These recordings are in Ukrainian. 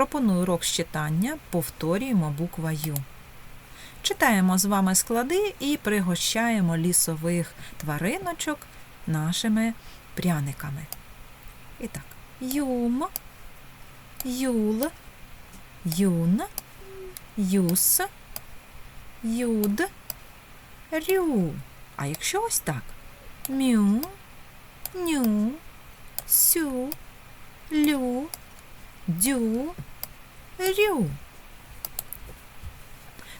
Пропоную урок з читання, повторюємо буква Ю. Читаємо з вами склади і пригощаємо лісових твариночок нашими пряниками. І так, юм, юл, юн, юс, юд, рю. А якщо ось так? Мю, ню, сю, лю, дю, рю.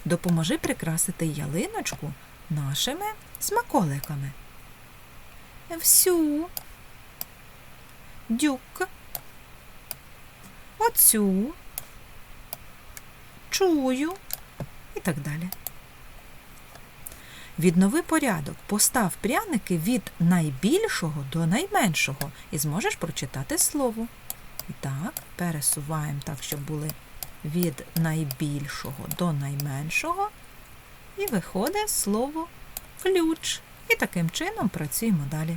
Допоможи прикрасити ялиночку нашими смаколиками. Всю, дюк, оцю, чую і так далі. Віднови порядок. Постав пряники від найбільшого до найменшого і зможеш прочитати слово. І так, пересуваємо так, щоб були від найбільшого до найменшого. І виходить слово ключ. І таким чином працюємо далі.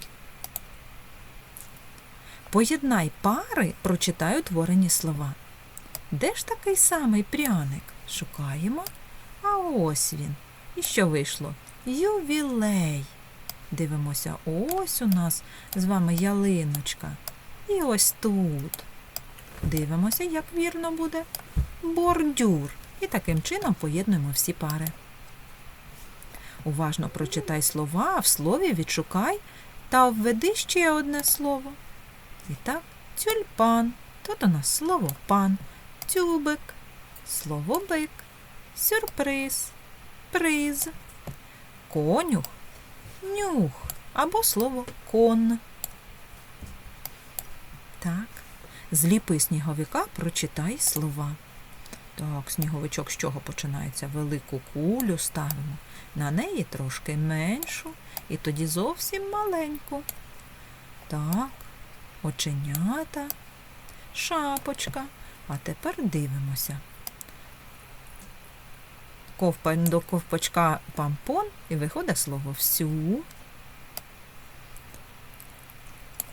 Поєднай пари, прочитай утворені слова. Де ж такий самий пряник? Шукаємо. А ось він. І що вийшло? Ювілей. Дивимося, ось у нас з вами ялиночка. І ось тут. Дивимося, як вірно буде. Бордюр. І таким чином поєднуємо всі пари. Уважно прочитай слова, а в слові відшукай та введи ще одне слово. І так, тюльпан. Тут у нас слово пан, тюбик, слово бик, сюрприз, приз, конюх, нюх або слово кон. Так, зліпи сніговика, прочитай слова. Так, сніговичок з чого починається? Велику кулю ставимо. На неї трошки меншу і тоді зовсім маленьку. Так, оченята, шапочка. А тепер дивимося. Ковпа до ковпачка пампон і виходить слово всю.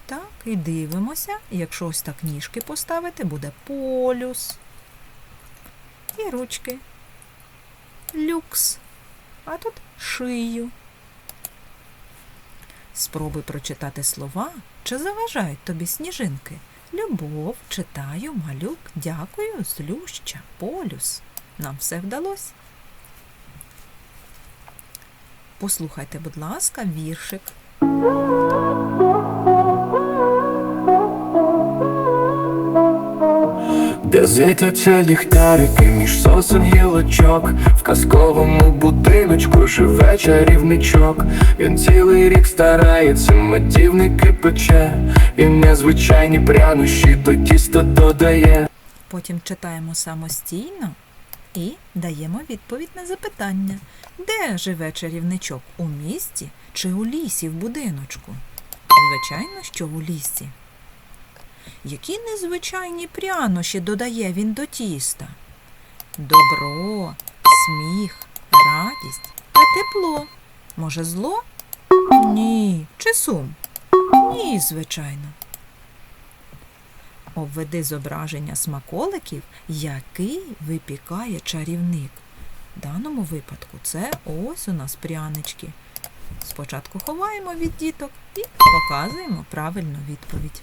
Так, і дивимося. Якщо ось так ніжки поставити, буде полюс. І ручки. Люкс. А тут шию. Спробуй прочитати слова, чи заважають тобі сніжинки. Любов, читаю, малюк, дякую, злюща, полюс. Нам все вдалося. Послухайте, будь ласка, віршик. Де світяться ліхтарики між сосен гілочок В казковому будиночку живе чарівничок Він цілий рік старається, медівники пече І незвичайні прянощі до тіста додає Потім читаємо самостійно і даємо відповідь на запитання. Де живе чарівничок? У місті чи у лісі в будиночку? Звичайно, що у лісі. Які незвичайні прянощі додає він до тіста? Добро, сміх, радість та тепло. Може, зло? Ні. Чи сум? Ні, звичайно. Обведи зображення смаколиків, який випікає чарівник. В даному випадку це ось у нас прянички. Спочатку ховаємо від діток і показуємо правильну відповідь.